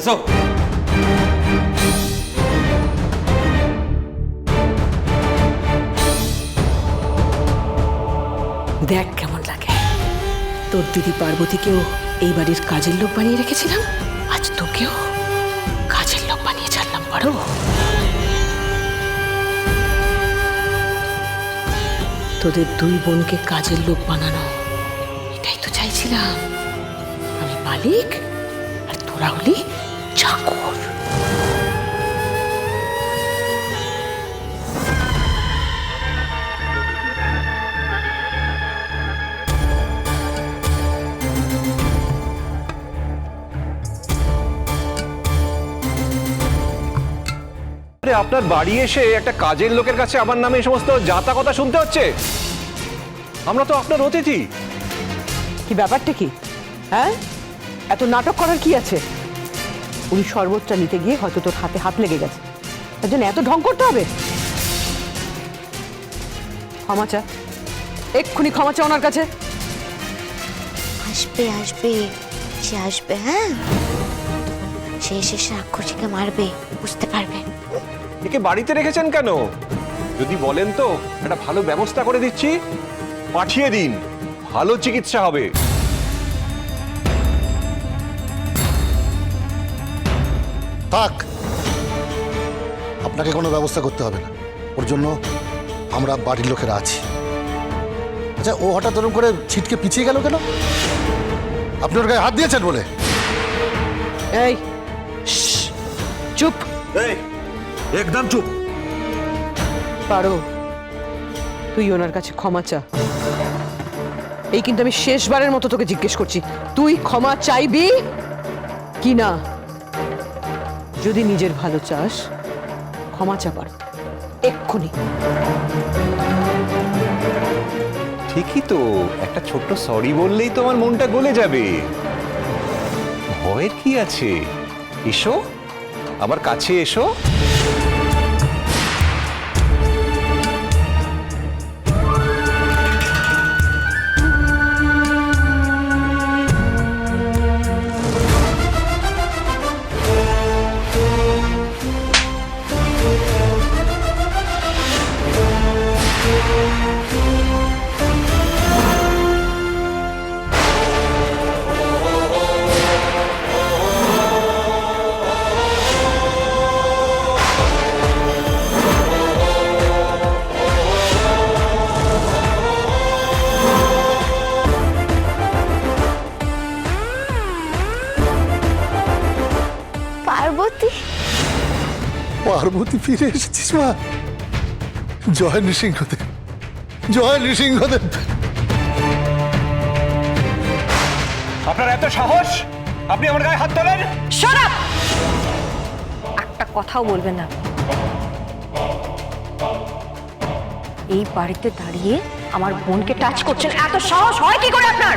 এসো। দেখ কেমন লাগে। তোর দিদি পার্বতীকেও এই বাড়ির কাজের লোক বানিয়ে রেখেছিলাম। আজ তোকেও কাজের লোক বানিয়ে ছাড়লাম পারো তোদের দুই বোনকে কাজের লোক বানানো, এটাই তো চাইছিলাম। আমি মালিক আর তোরা হলি চাকর। আরে আপনার বাড়ি এসে একটা কাজের লোকের কাছে আমার নামে এই সমস্ত যাতা কথা শুনতে হচ্ছে? আমরা তো আপনার অতিথি। কি ব্যাপারটা কি? হ্যাঁ? এত নাটক করার কি আছে? উনি শরবতটা নিতে গিয়ে হয়তো তোর হাতে হাত লেগে গেছে। তার জন্য এত ঢং করতে হবে। ক্ষমা চা। এক্ষুনি ক্ষমা চা ওনার কাছে। আসবে আসবে। সে আসবে হ্যাঁ? সে এসে রাক্ষসীকে মারবে বুঝতে পারবে। একে বাড়িতে রেখেছেন কেন? যদি বলেন তো একটা ভালো ব্যবস্থা করে দিচ্ছি। পাঠিয়ে দিন। ভালো চিকিৎসা হবে। থাক। আপনাকে কোনো ব্যবস্থা করতে হবে না। ওর জন্য আমরা বাড়ির লোকেরা আছি। আচ্ছা ও হঠাৎ ওরকম করে ছিটকে পিছিয়ে গেল কেন? আপনি ওর গায়ে হাত দিয়েছেন বলে? এই চুপ। একদম চুপ। পারো তুই ওনার কাছে ক্ষমা চা। এই কিন্তু আমি শেষবারের মতো তোকে জিজ্ঞেস করছি তুই ক্ষমা চাইবি কি না? যদি নিজের ভালো চাস, ক্ষমা চাপার এক্ষুনি। ঠিকই তো, একটা ছোট্ট সরি বললেই তো আমার মনটা গলে যাবে। ভয়ের কি আছে? এসো, আমার কাছে এসো। পার্বতী ফিরে এসেছিস মা। জয় নৃসিংহদেব জয় নৃসিংহদেব। আপনার এত সাহস? আপনি আমার গায়ে হাত তোলেন? একটা কথাও বলবেন না। এই বাড়িতে দাঁড়িয়ে আমার বোনকে টাচ করছেন এত সাহস হয় কি করে আপনার?